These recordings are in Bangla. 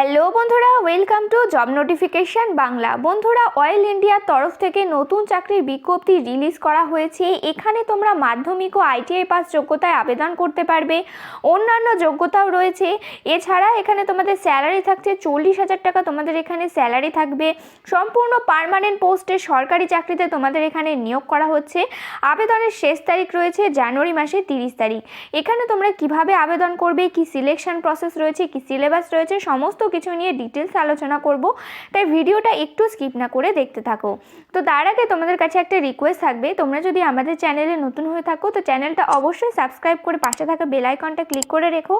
হ্যালো বন্ধুরা welcome to job notification Bangla. বন্ধুরা অয়েল ইন্ডিয়ার তরফ থেকে নতুন চাকরির বিজ্ঞপ্তি রিলিজ করা হয়েছে। এখানে তোমরা মাধ্যমিক ও আইটিআই পাস যোগ্যতায় আবেদন করতে পারবে। অন্যান্য যোগ্যতাও রয়েছে। এছাড়া এখানে তোমাদের স্যালারি থাকছে চল্লিশ হাজার টাকা, তোমাদের এখানে স্যালারি থাকবে। সম্পূর্ণ পার্মানেন্ট পোস্টে সরকারি চাকরিতে তোমাদের এখানে নিয়োগ করা হচ্ছে। আবেদনের শেষ তারিখ রয়েছে জানুয়ারি মাসের তিরিশ তারিখ। এখানে তোমরা কীভাবে আবেদন করবে, কি সিলেকশন প্রসেস রয়েছে, কি সিলেবাস রয়েছে, সমস্ত কিছু নিয়ে ডিটেলস আলোচনা করব, তাই ভিডিওটা একটু স্কিপ না করে দেখতে থাকো। তো তার আগে তোমাদের কাছে একটা রিকোয়েস্ট থাকবে, তোমরা যদি আমাদের চ্যানেলে নতুন হয়ে থাকো, তো চ্যানেলটা অবশ্যই সাবস্ক্রাইব করে পাশে থাকা বেল আইকনটা ক্লিক করে রেখো।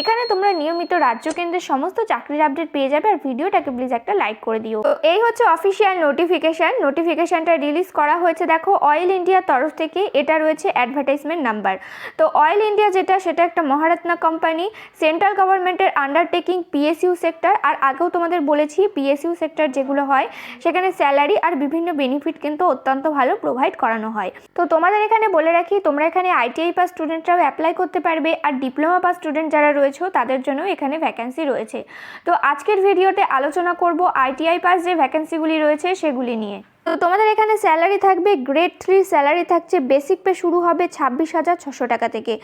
এখানে তোমরা নিয়মিত রাজ্য কেন্দ্রের সমস্ত চাকরির আপডেট পেয়ে যাবে, আর ভিডিওটাকে প্লিজ একটা লাইক করে দিও। তো এই হচ্ছে অফিসিয়াল নোটিফিকেশান নোটিফিকেশানটা রিলিজ করা হয়েছে, দেখো অয়েল ইন্ডিয়ার তরফ থেকে, এটা রয়েছে অ্যাডভার্টাইজমেন্ট নাম্বার তো অয়েল ইন্ডিয়া যেটা, সেটা একটা মহারত্না কোম্পানি সেন্ট্রাল গভর্নমেন্টের আন্ডারটেকিং পিএসইউ সেক্টর আর আগেও তোমাদের বলেছি পিএসইউ সেক্টর যেগুলো হয়, সেখানে স্যালারি আর বিভিন্ন বেনিফিট কিন্তু অত্যন্ত ভালো প্রোভাইড করানো হয়। তো তোমাদের এখানে বলে রাখি, তোমরা এখানে আইটিআই পাস স্টুডেন্টরাও অ্যাপ্লাই করতে পারবে, আর ডিপ্লোমা পাস স্টুডেন্ট যারা রয়েছে, তাদের জন্য এখানে ভ্যাকেন্সি রয়েছে। তো আজকের ভিডিওতে আলোচনা করব আইটিআই পাস যে ভ্যাকেন্সিগুলি রয়েছে, সেগুলি নিয়ে। তো তোমাদের এখানে স্যালারি থাকবে গ্রেড থ্রি স্যালারি থাকছে বেসিক পে শুরু হবে ছাব্বিশ হাজার ছশো টাকা থেকে।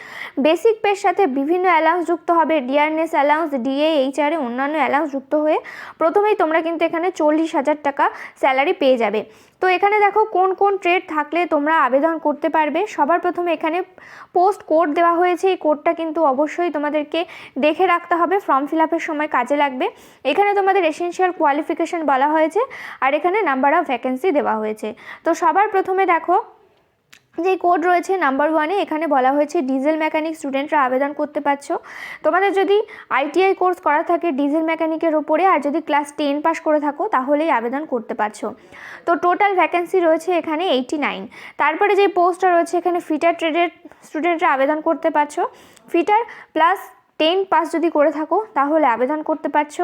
বেসিক পের সাথে বিভিন্ন অ্যালাউন্স যুক্ত হবে ডিআরএনএস অ্যালাউন্স ডিএ এইচআরে অন্যান্য অ্যালাউন্স যুক্ত হয়ে প্রথমেই তোমরা কিন্তু এখানে চল্লিশ হাজার টাকা স্যালারি পেয়ে যাবে। তো এখানে দেখো কোন কোন ট্রেড থাকলে তোমরা আবেদন করতে পারবে। সবার প্রথমে এখানে পোস্ট কোড দেওয়া হয়েছে। এই কোডটা কিন্তু অবশ্যই তোমাদেরকে দেখে রাখতে হবে। ফর্ম ফিল আপের সময় কাজে লাগবে। এখানে তোমাদের এসেনশিয়াল কোয়ালিফিকেশান বলা হয়েছে। আর এখানে নাম্বার অফ ভ্যাকেন্সি দেওয়া হয়েছে। তো সবার প্রথমে দেখো যে কোড রয়েছে নাম্বার ওয়ানে এখানে বলা হয়েছে ডিজেল মেকানিক স্টুডেন্টরা আবেদন করতে পারছ। তোমাদের যদি আইটিআই কোর্স করা থাকে ডিজেল মেকানিকের ওপরে আর যদি ক্লাস টেন পাস করে থাকো, তাহলেই আবেদন করতে পারছ। তো টোটাল ভ্যাকেন্সি রয়েছে এখানে এইটি নাইন তারপরে যে পোস্টটা রয়েছে, এখানে ফিটার ট্রেডের স্টুডেন্টরা আবেদন করতে পারছ। ফিটার প্লাস টেন পাস যদি করে থাকো, তাহলে আবেদন করতে পারছ।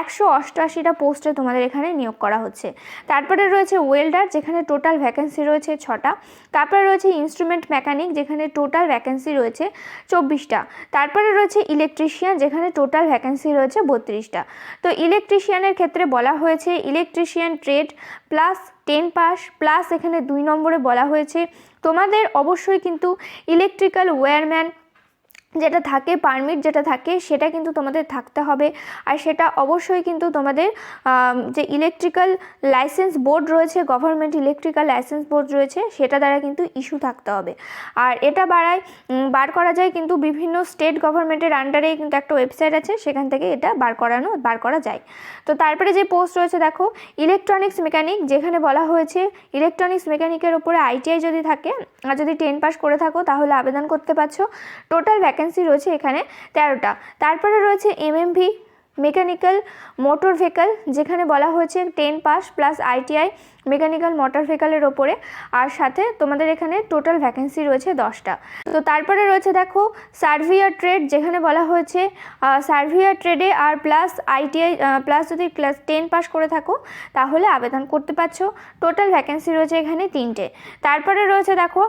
একশো অষ্টআশিটা পোস্টে তোমাদের এখানে নিয়োগ করা হচ্ছে। তারপরে রয়েছে ওয়েল্ডার, যেখানে টোটাল ভ্যাকেন্সি রয়েছে ছটা। তারপরে রয়েছে ইনস্ট্রুমেন্ট মেকানিক, যেখানে টোটাল ভ্যাকেন্সি রয়েছে চব্বিশটা। তারপরে রয়েছে ইলেকট্রিশিয়ান, যেখানে টোটাল ভ্যাকেন্সি রয়েছে বত্রিশটা। তো ইলেকট্রিশিয়ানের ক্ষেত্রে বলা হয়েছে, electrician trade plus ten pass, plus এখানে দুই নম্বরে বলা হয়েছে। তোমাদের অবশ্যই কিন্তু ইলেকট্রিক্যাল ওয়্যারম্যান যেটা থাকে পারমিট যেটা থাকে, সেটা কিন্তু তোমাদের থাকতে হবে। আর সেটা অবশ্যই কিন্তু তোমাদের যে ইলেকট্রিক্যাল লাইসেন্স বোর্ড রয়েছে গভর্নমেন্ট ইলেকট্রিক্যাল লাইসেন্স বোর্ড রয়েছে, সেটা দ্বারা কিন্তু ইস্যু থাকতে হবে। আর এটা বাড়ায় বার করা যায় কিন্তু বিভিন্ন স্টেট গভর্নমেন্টের আন্ডারেই কিন্তু একটা ওয়েবসাইট আছে, সেখান থেকে এটা বার করানো, বার করা যায়। তো তারপরে যে পোস্ট রয়েছে, দেখো ইলেকট্রনিক্স মেকানিক যেখানে বলা হয়েছে ইলেকট্রনিক্স মেকানিকের ওপরে আইটিআই যদি থাকে, আর যদি টেন পাস করে থাকো, তাহলে আবেদন করতে পারছ। টোটাল ভ্যাকেন্সি রয়েছে এখানে তেরোটা। তারপরে রয়েছে এমএমভি মেকানিক্যাল মোটর ভেহিক্যাল যেখানে বলা হয়েছে ten pass plus ITI mechanical motor ভেহিক্যালের ওপরে। আর সাথে তোমাদের এখানে টোটাল ভ্যাকেন্সি রয়েছে দশটা। তো তারপরে রয়েছে দেখো সার্ভিয়ার ট্রেড যেখানে বলা হয়েছে সার্ভিয়ার ট্রেডে আর প্লাস আইটিআই প্লাস যদি ক্লাস টেন পাস করে থাকো, তাহলে আবেদন করতে পারছ। টোটাল ভ্যাকেন্সি রয়েছে এখানে তিনটে। তারপরে রয়েছে দেখো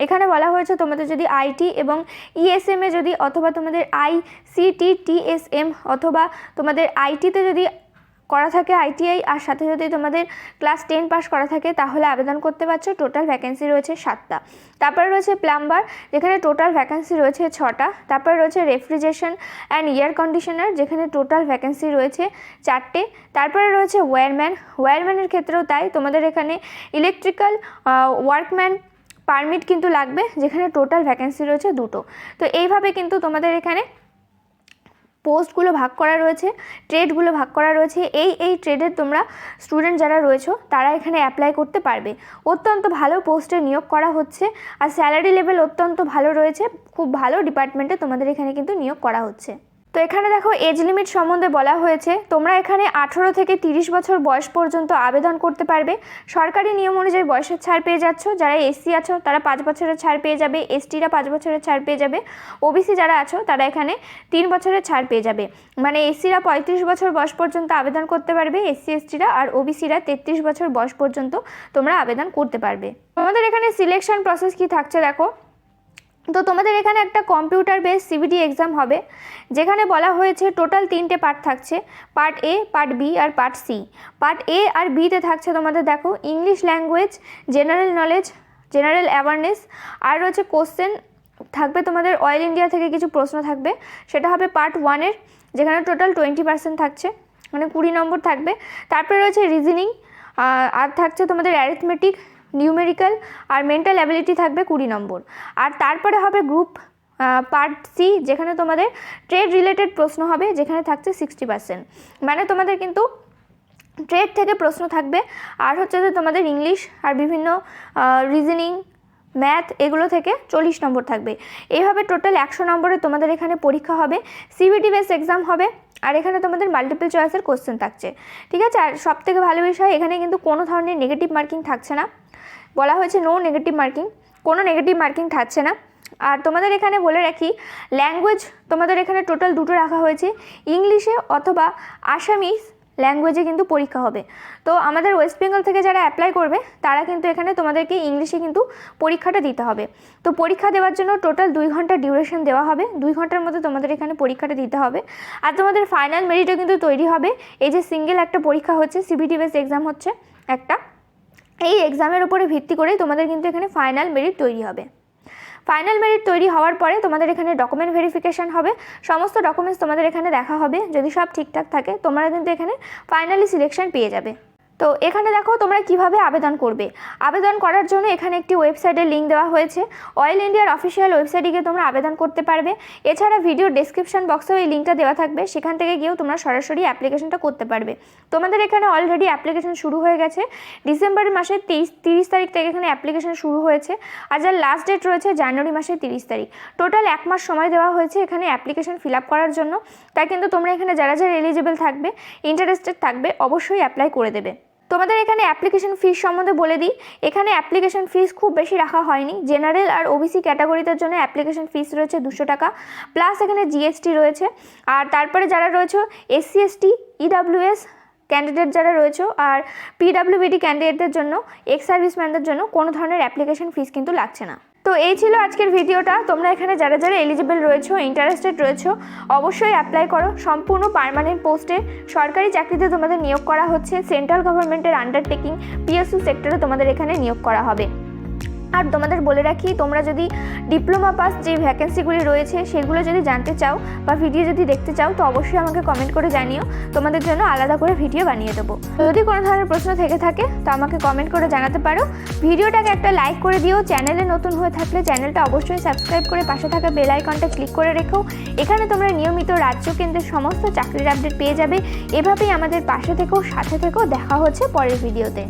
এখানে বলা হয়েছে তোমাদের যদি আইটি এবং ইএসএম এ যদি অথবা তোমাদের আই সিটি টিএসএম অথবা তোমাদের আইটিতে যদি করা থাকে আইটিআই আর সাথে যদি তোমাদের ক্লাস টেন পাস করা থাকে, তাহলে আবেদন করতে পারছ। টোটাল ভ্যাকেন্সি রয়েছে সাতটা। তারপরে রয়েছে প্লাম্বার, যেখানে টোটাল ভ্যাকেন্সি রয়েছে ছটা। তারপরে রয়েছে রেফ্রিজারেশন অ্যান্ড এয়ার কন্ডিশনার, যেখানে টোটাল ভ্যাকেন্সি রয়েছে চারটে। তারপরে রয়েছে ওয়্যারম্যান ওয়্যারম্যানের ক্ষেত্রেও তাই। তোমাদের এখানে ইলেকট্রিক্যাল ওয়ার্কম্যান পারমিট কিন্তু লাগবে, যেখানে টোটাল ভ্যাকেন্সি রয়েছে দুটো। তো এইভাবে কিন্তু তোমাদের এখানে পোস্টগুলো ভাগ করা রয়েছে ট্রেডগুলো ভাগ করা রয়েছে। এই এই ট্রেডের তোমরা স্টুডেন্ট যারা রয়েছো, তারা এখানে অ্যাপ্লাই করতে পারবে। অত্যন্ত ভালো পোস্টে নিয়োগ করা হচ্ছে, আর স্যালারি লেভেল অত্যন্ত ভালো রয়েছে। খুব ভালো ডিপার্টমেন্টে তোমাদের এখানে কিন্তু নিয়োগ করা হচ্ছে। তো এখানে দেখো এজ লিমিট সম্বন্ধে বলা হয়েছে। তোমরা এখানে আঠেরো থেকে তিরিশ বছর বয়স পর্যন্ত আবেদন করতে পারবে। সরকারি নিয়ম অনুযায়ী বয়সের ছাড় পেয়ে যাচ্ছ। যারা এসসি আছো, তারা পাঁচ বছরের ছাড় পেয়ে যাবে। এসটিরা পাঁচ বছরের ছাড় পেয়ে যাবে। ওবিসি যারা আছো, তারা এখানে তিন বছরের ছাড় পেয়ে যাবে। মানে এসসিরা পঁয়ত্রিশ বছর বয়স পর্যন্ত আবেদন করতে পারবে। এসসি, এসটিরা আর ওবিসিরা তেত্রিশ বছর বয়স পর্যন্ত তোমরা আবেদন করতে পারবে। তোমাদের এখানে সিলেকশন প্রসেস কি থাকছে দেখো। তো তোমাদের এখানে একটা কম্পিউটার বেস সিবিটি এক্সাম হবে, যেখানে বলা হয়েছে টোটাল তিনটে পার্ট থাকছে পার্ট এ পার্ট বি আর পার্ট সি পার্ট এ আর বিতে থাকছে তোমাদের দেখো English language general knowledge general awareness আর রয়েছে কোশ্চেন থাকবে তোমাদের অয়েল ইন্ডিয়া থেকে কিছু প্রশ্ন থাকবে, সেটা হবে পার্ট ওয়ানের যেখানে টোটাল টোয়েন্টি পার্সেন্ট থাকছে মানে কুড়ি নম্বর থাকবে। তারপরে রয়েছে রিজনিং আর থাকছে তোমাদের অ্যারিথমেটিক নিউমেরিক্যাল আর মেন্টাল অ্যাবিলিটি থাকবে কুড়ি নম্বর। আর তারপরে হবে গ্রুপ পার্ট সি যেখানে তোমাদের ট্রেড রিলেটেড প্রশ্ন হবে, যেখানে থাকছে সিক্সটি পার্সেন্ট মানে তোমাদের কিন্তু ট্রেড থেকে প্রশ্ন থাকবে। আর হচ্ছে যে তোমাদের ইংলিশ আর বিভিন্ন রিজনিং ম্যাথ এগুলো থেকে চল্লিশ নম্বর থাকবে। এইভাবে টোটাল একশো নম্বরে তোমাদের এখানে পরীক্ষা হবে। সিবিটি বেস এক্সাম হবে। আর এখানে তোমাদের মাল্টিপল চয়েসের কোশ্চেন থাকছে। ঠিক আছে? আর সব থেকে ভালো বিষয়, এখানে কিন্তু কোনো ধরনের নেগেটিভ মার্কিং থাকছে না। বলা হয়েছে নো নেগেটিভ মার্কিং কোনো নেগেটিভ মার্কিং থাকছে না। আর তোমাদের এখানে বলে রাখি ল্যাঙ্গুয়েজ তোমাদের এখানে টোটাল দুটো রাখা হয়েছে ইংলিশে অথবা আসামিস ল্যাঙ্গুয়েজে কিন্তু পরীক্ষা হবে। তো আমাদের ওয়েস্ট বেঙ্গল থেকে যারা অ্যাপ্লাই করবে, তারা কিন্তু এখানে তোমাদেরকে ইংলিশে কিন্তু পরীক্ষাটা দিতে হবে। তো পরীক্ষা দেওয়ার জন্য টোটাল দুই ঘণ্টা ডিউরেশন দেওয়া হবে, দুই ঘণ্টার মধ্যে তোমাদের এখানে পরীক্ষাটা দিতে হবে। আর তোমাদের ফাইনাল মেরিটও কিন্তু তৈরি হবে, এই যে সিঙ্গেল একটা পরীক্ষা হচ্ছে সিবিটি বেস এক্সাম হচ্ছে একটা। এই এক্সামের উপরে ভিত্তি করে তোমাদের কিন্তু এখানে ফাইনাল মেরিট তৈরি হবে। ফাইনাল মেরিট তৈরি হওয়ার পরে তোমাদের এখানে ডকুমেন্ট ভেরিফিকেশান হবে। সমস্ত ডকুমেন্টস তোমাদের এখানে দেখা হবে। যদি সব ঠিকঠাক থাকে, তোমরা কিন্তু এখানে ফাইনালি সিলেকশন পেয়ে যাবে। তো এখানে দেখো তোমরা কীভাবে আবেদন করবে। আবেদন করার জন্য এখানে একটি ওয়েবসাইটের লিঙ্ক দেওয়া হয়েছে। অয়েল ইন্ডিয়ার অফিসিয়াল ওয়েবসাইটে গিয়ে তোমরা আবেদন করতে পারবে। এছাড়া ভিডিও ডেসক্রিপশন বক্সেও এই লিঙ্কটা দেওয়া থাকবে। সেখান থেকে গিয়েও তোমরা সরাসরি অ্যাপ্লিকেশনটা করতে পারবে। তোমাদের এখানে অলরেডি অ্যাপ্লিকেশন শুরু হয়ে গেছে। ডিসেম্বর মাসের তেইশ, তিরিশ তারিখ থেকে এখানে অ্যাপ্লিকেশন শুরু হয়েছে। আর যার লাস্ট ডেট রয়েছে জানুয়ারি মাসের তিরিশ তারিখ। টোটাল এক মাস সময় দেওয়া হয়েছে এখানে অ্যাপ্লিকেশন ফিল আপ করার জন্য। তাই কিন্তু তোমরা এখানে যারা যারা এলিজিবল থাকবে ইন্টারেস্টেড থাকবে, অবশ্যই অ্যাপ্লাই করে দেবে। তোমাদের এখানে অ্যাপ্লিকেশন ফিস সম্বন্ধে বলে দিই। এখানে অ্যাপ্লিকেশন ফিস খুব বেশি রাখা হয়নি। জেনারেল আর ওবিসি ক্যাটাগরিদের জন্য অ্যাপ্লিকেশন ফিস রয়েছে দুশো টাকা। প্লাস এখানে জিএসটি রয়েছে। আর তারপরে যারা রয়েছে এসসি এসটি ইডাব্লিউএস ক্যান্ডিডেট যারা রয়েছে, আর পিডাব্লিউবিডি ক্যান্ডিডেটদের জন্য এক্স সার্ভিসম্যানদের জন্য কোনো ধরনের অ্যাপ্লিকেশন ফিস কিন্তু লাগছে না। তো এই ছিল আজকের ভিডিওটা। তোমরা এখানে যারা যারা এলিজিবল রয়েছো ইন্টারেস্টেড রয়েছো, অবশ্যই অ্যাপ্লাই করো। সম্পূর্ণ পারমানেন্ট পোস্টে সরকারি চাকরিতে তোমাদের নিয়োগ করা হচ্ছে। সেন্ট্রাল গভর্নমেন্টের আন্ডারটেকিং পিএসসি সেক্টরে তোমাদের এখানে নিয়োগ করা হবে। আর তোমাদের বলে রাখি, তোমরা যদি ডিপ্লোমা পাস যে ভ্যাকেন্সিগুলি রয়েছে, সেগুলো যদি জানতে চাও বা ভিডিও যদি দেখতে চাও, তো অবশ্যই আমাকে কমেন্ট করে জানিও। তোমাদের জন্য আলাদা করে ভিডিও বানিয়ে দেবো। যদি কোনো ধরনের প্রশ্ন থেকে থাকে, তো আমাকে কমেন্ট করে জানাতে পারো। ভিডিওটাকে একটা লাইক করে দিও। চ্যানেলে নতুন হয়ে থাকলে চ্যানেলটা অবশ্যই সাবস্ক্রাইব করে পাশে থাকা বেল আইকনটা ক্লিক করে রেখো। এখানে তোমরা নিয়মিত রাজ্য কেন্দ্রের সমস্ত চাকরির আপডেট পেয়ে যাবে। এভাবেই আমাদের পাশে থেকেও সাথে থেকেও দেখা হচ্ছে পরের ভিডিওতে